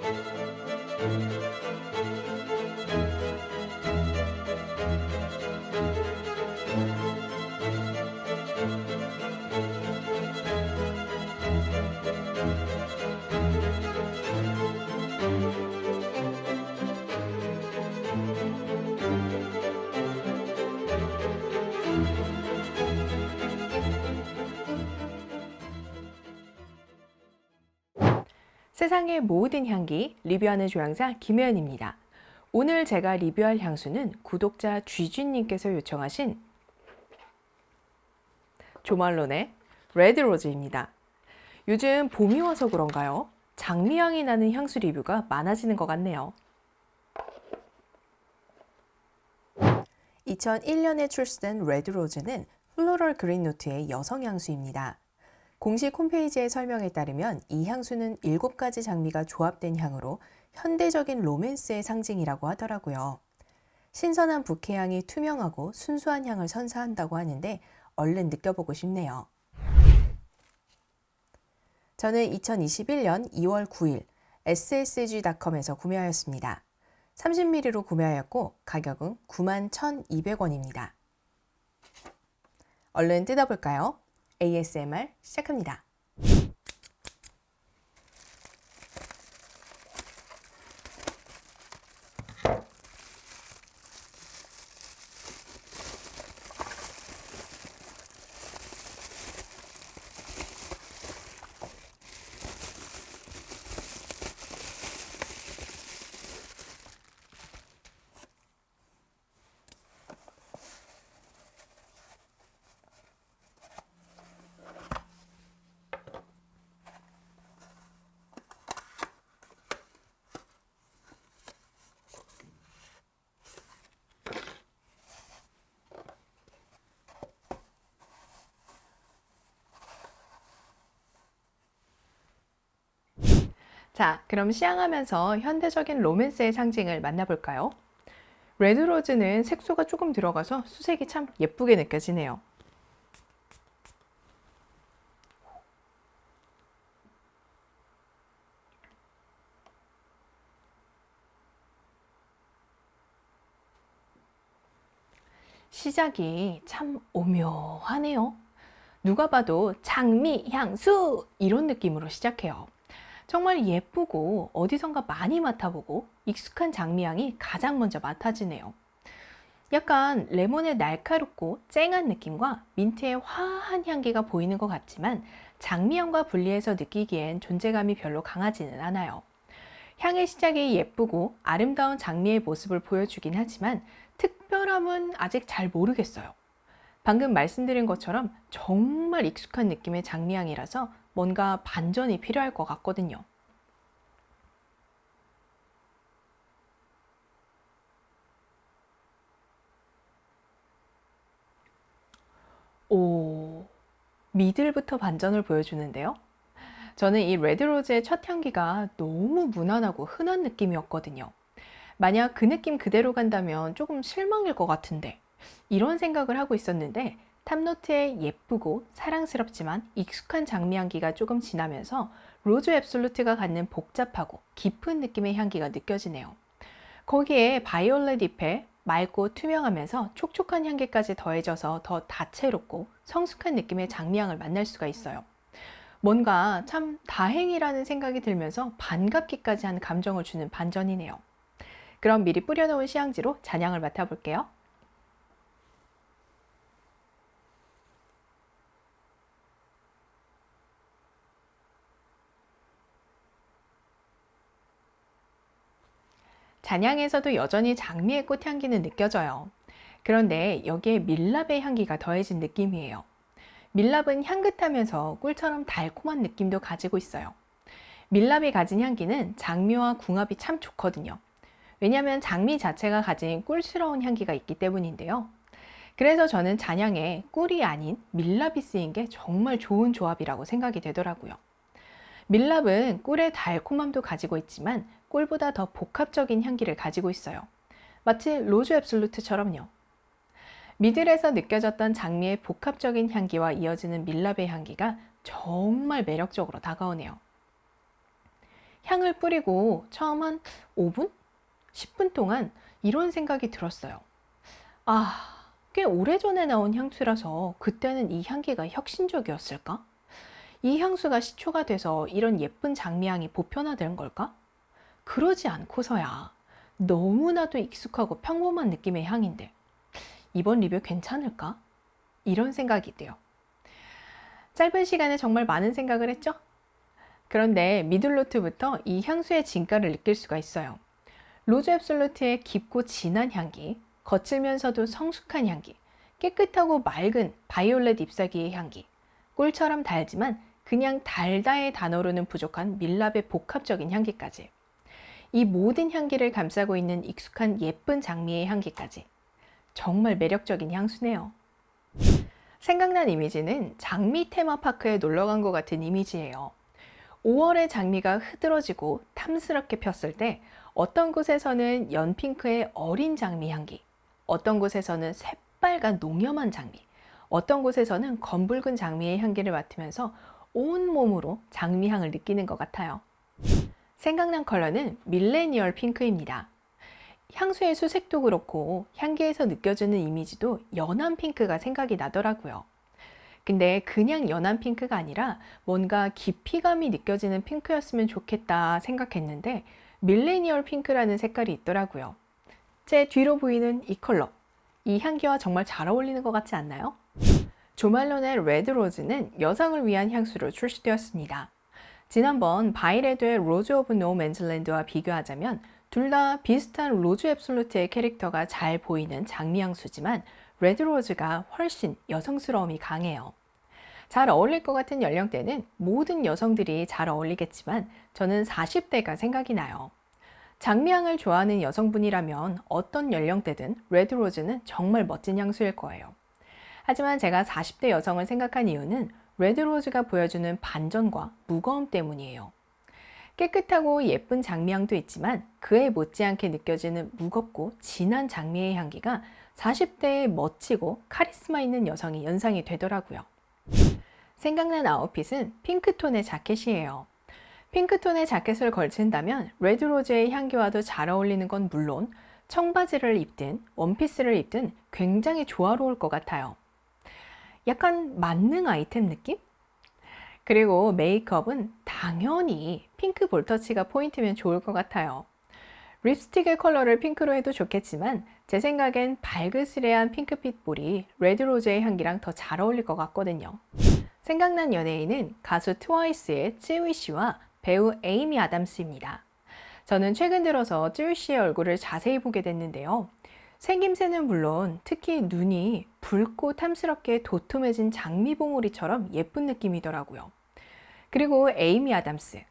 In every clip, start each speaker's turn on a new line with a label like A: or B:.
A: Música 세상의 모든 향기 리뷰하는 조향사 김혜연입니다. 오늘 제가 리뷰할 향수는 구독자 쥐쥐님께서 요청하신 조말론의 레드로즈입니다. 요즘 봄이 와서 그런가요? 장미향이 나는 향수 리뷰가 많아지는 것 같네요. 2001년에 출시된 레드로즈는 플로럴 그린 노트의 여성 향수입니다. 공식 홈페이지의 설명에 따르면 이 향수는 7가지 장미가 조합된 향으로 현대적인 로맨스의 상징이라고 하더라고요. 신선한 부케향이 투명하고 순수한 향을 선사한다고 하는데 얼른 느껴보고 싶네요. 저는 2021년 2월 9일 ssg.com에서 구매하였습니다. 30ml로 구매하였고 가격은 91,200원입니다. 얼른 뜯어볼까요? ASMR 시작합니다. 자, 그럼 시향하면서 현대적인 로맨스의 상징을 만나볼까요? 레드로즈는 색소가 조금 들어가서 수색이 참 예쁘게 느껴지네요. 시작이 참 오묘하네요. 누가 봐도 장미, 향수! 이런 느낌으로 시작해요. 정말 예쁘고 어디선가 많이 맡아보고 익숙한 장미향이 가장 먼저 맡아지네요. 약간 레몬의 날카롭고 쨍한 느낌과 민트의 화한 향기가 보이는 것 같지만 장미향과 분리해서 느끼기엔 존재감이 별로 강하지는 않아요. 향의 시작이 예쁘고 아름다운 장미의 모습을 보여주긴 하지만 특별함은 아직 잘 모르겠어요. 방금 말씀드린 것처럼 정말 익숙한 느낌의 장미향이라서 뭔가 반전이 필요할 것 같거든요. 오, 미들부터 반전을 보여주는데요. 저는 이 레드로즈의 첫 향기가 너무 무난하고 흔한 느낌이었거든요. 만약 그 느낌 그대로 간다면 조금 실망일 것 같은데, 이런 생각을 하고 있었는데, 탑노트의 예쁘고 사랑스럽지만 익숙한 장미 향기가 조금 지나면서 로즈 앱솔루트가 갖는 복잡하고 깊은 느낌의 향기가 느껴지네요. 거기에 바이올렛 잎에 맑고 투명하면서 촉촉한 향기까지 더해져서 더 다채롭고 성숙한 느낌의 장미향을 만날 수가 있어요. 뭔가 참 다행이라는 생각이 들면서 반갑기까지 한 감정을 주는 반전이네요. 그럼 미리 뿌려놓은 시향지로 잔향을 맡아볼게요. 잔향에서도 여전히 장미의 꽃향기는 느껴져요. 그런데 여기에 밀랍의 향기가 더해진 느낌이에요. 밀랍은 향긋하면서 꿀처럼 달콤한 느낌도 가지고 있어요. 밀랍이 가진 향기는 장미와 궁합이 참 좋거든요. 왜냐하면 장미 자체가 가진 꿀스러운 향기가 있기 때문인데요. 그래서 저는 잔향에 꿀이 아닌 밀랍이 쓰인 게 정말 좋은 조합이라고 생각이 되더라고요. 밀랍은 꿀의 달콤함도 가지고 있지만 꿀보다 더 복합적인 향기를 가지고 있어요. 마치 로즈 앱솔루트처럼요. 미들에서 느껴졌던 장미의 복합적인 향기와 이어지는 밀랍의 향기가 정말 매력적으로 다가오네요. 향을 뿌리고 처음 한 5분? 10분 동안 이런 생각이 들었어요. 아, 꽤 오래전에 나온 향수라서 그때는 이 향기가 혁신적이었을까? 이 향수가 시초가 돼서 이런 예쁜 장미향이 보편화된 걸까? 그러지 않고서야 너무나도 익숙하고 평범한 느낌의 향인데 이번 리뷰 괜찮을까? 이런 생각이 돼요. 짧은 시간에 정말 많은 생각을 했죠? 그런데 미들로트부터 이 향수의 진가를 느낄 수가 있어요. 로즈 앱솔루트의 깊고 진한 향기, 거칠면서도 성숙한 향기, 깨끗하고 맑은 바이올렛 잎사귀의 향기, 꿀처럼 달지만 그냥 달다의 단어로는 부족한 밀랍의 복합적인 향기까지. 이 모든 향기를 감싸고 있는 익숙한 예쁜 장미의 향기까지. 정말 매력적인 향수네요. 생각난 이미지는 장미 테마파크에 놀러 간 것 같은 이미지예요. 5월의 장미가 흐드러지고 탐스럽게 폈을 때 어떤 곳에서는 연핑크의 어린 장미 향기, 어떤 곳에서는 새빨간 농염한 장미, 어떤 곳에서는 검붉은 장미의 향기를 맡으면서 온몸으로 장미 향을 느끼는 것 같아요. 생각난 컬러는 밀레니얼 핑크입니다. 향수의 수색도 그렇고 향기에서 느껴지는 이미지도 연한 핑크가 생각이 나더라고요. 근데 그냥 연한 핑크가 아니라 뭔가 깊이감이 느껴지는 핑크였으면 좋겠다 생각했는데 밀레니얼 핑크라는 색깔이 있더라고요. 제 뒤로 보이는 이 컬러. 이 향기와 정말 잘 어울리는 것 같지 않나요? 조말론의 레드 로즈는 여성을 위한 향수로 출시되었습니다. 지난번 바이레드의 로즈 오브 노 맨즐랜드와 비교하자면 둘 다 비슷한 로즈 앱솔루트의 캐릭터가 잘 보이는 장미 향수지만 레드 로즈가 훨씬 여성스러움이 강해요. 잘 어울릴 것 같은 연령대는 모든 여성들이 잘 어울리겠지만 저는 40대가 생각이 나요. 장미향을 좋아하는 여성분이라면 어떤 연령대든 레드 로즈는 정말 멋진 향수일 거예요. 하지만 제가 40대 여성을 생각한 이유는 레드로즈가 보여주는 반전과 무거움 때문이에요. 깨끗하고 예쁜 장미향도 있지만 그에 못지않게 느껴지는 무겁고 진한 장미의 향기가 40대의 멋지고 카리스마 있는 여성이 연상이 되더라고요. 생각난 아웃핏은 핑크톤의 자켓이에요. 핑크톤의 자켓을 걸친다면 레드로즈의 향기와도 잘 어울리는 건 물론 청바지를 입든 원피스를 입든 굉장히 조화로울 것 같아요. 약간 만능 아이템 느낌? 그리고 메이크업은 당연히 핑크 볼터치가 포인트면 좋을 것 같아요. 립스틱의 컬러를 핑크로 해도 좋겠지만 제 생각엔 발그스레한 핑크빛 볼이 레드로즈의 향기랑 더 잘 어울릴 것 같거든요. 생각난 연예인은 가수 트와이스의 쯔위 씨와 배우 에이미 아담스입니다. 저는 최근 들어서 쯔위 씨의 얼굴을 자세히 보게 됐는데요. 생김새는 물론 특히 눈이 붉고 탐스럽게 도톰해진 장미봉오리처럼 예쁜 느낌이더라고요. 그리고 에이미 아담스.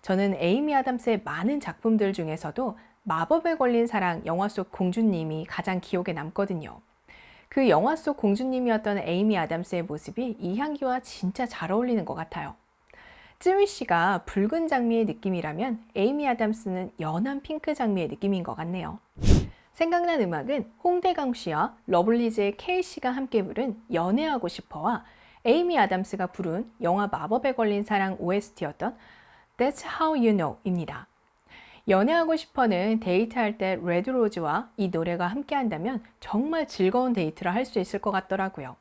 A: 저는 에이미 아담스의 많은 작품들 중에서도 마법에 걸린 사랑 영화 속 공주님이 가장 기억에 남거든요. 그 영화 속 공주님이었던 에이미 아담스의 모습이 이 향기와 진짜 잘 어울리는 것 같아요. 쯔위 씨가 붉은 장미의 느낌이라면 에이미 아담스는 연한 핑크 장미의 느낌인 것 같네요. 생각난 음악은 홍대강 씨와 러블리즈의 케이 씨가 함께 부른 연애하고 싶어와 에이미 아담스가 부른 영화 마법에 걸린 사랑 OST였던 That's How You Know입니다. 연애하고 싶어는 데이트할 때 레드로즈와 이 노래가 함께 한다면 정말 즐거운 데이트를 할 수 있을 것 같더라고요.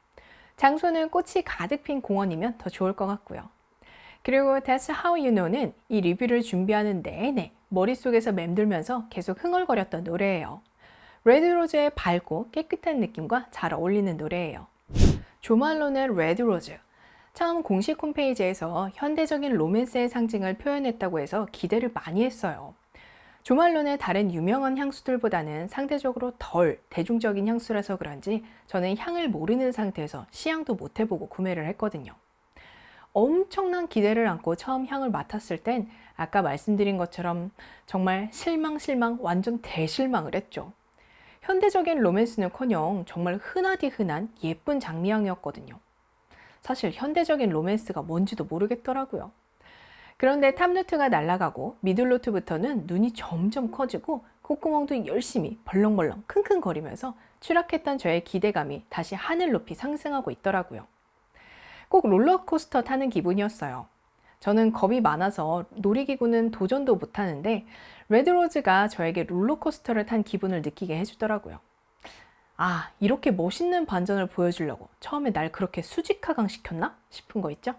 A: 장소는 꽃이 가득 핀 공원이면 더 좋을 것 같고요. 그리고 That's How You Know는 이 리뷰를 준비하는 내내 머릿속에서 맴돌면서 계속 흥얼거렸던 노래예요. 레드로즈의 밝고 깨끗한 느낌과 잘 어울리는 노래예요. 조말론의 레드로즈. 처음 공식 홈페이지에서 현대적인 로맨스의 상징을 표현했다고 해서 기대를 많이 했어요. 조말론의 다른 유명한 향수들보다는 상대적으로 덜 대중적인 향수라서 그런지 저는 향을 모르는 상태에서 시향도 못 해보고 구매를 했거든요. 엄청난 기대를 안고 처음 향을 맡았을 땐 아까 말씀드린 것처럼 정말 실망, 실망, 완전 대실망을 했죠. 현대적인 로맨스는커녕 정말 흔하디 흔한 예쁜 장미향이었거든요. 사실 현대적인 로맨스가 뭔지도 모르겠더라고요. 그런데 탑노트가 날아가고 미들노트부터는 눈이 점점 커지고 콧구멍도 열심히 벌렁벌렁 킁킁거리면서 추락했던 저의 기대감이 다시 하늘 높이 상승하고 있더라고요. 꼭 롤러코스터 타는 기분이었어요. 저는 겁이 많아서 놀이기구는 도전도 못하는데 레드로즈가 저에게 롤러코스터를 탄 기분을 느끼게 해주더라고요. 아, 이렇게 멋있는 반전을 보여주려고 처음에 날 그렇게 수직하강 시켰나? 싶은 거 있죠?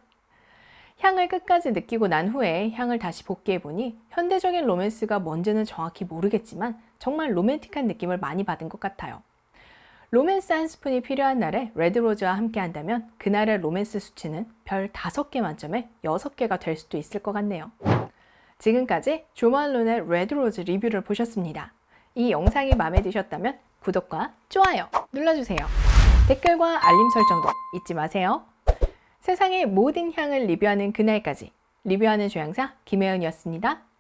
A: 향을 끝까지 느끼고 난 후에 향을 다시 복귀해보니 현대적인 로맨스가 뭔지는 정확히 모르겠지만 정말 로맨틱한 느낌을 많이 받은 것 같아요. 로맨스 한 스푼이 필요한 날에 레드로즈와 함께 한다면 그날의 로맨스 수치는 별 5개 만점에 6개가 될 수도 있을 것 같네요. 지금까지 조말론의 레드로즈 리뷰를 보셨습니다. 이 영상이 마음에 드셨다면 구독과 좋아요 눌러주세요. 댓글과 알림 설정도 잊지 마세요. 세상의 모든 향을 리뷰하는 그날까지 리뷰하는 조향사 김혜연이었습니다.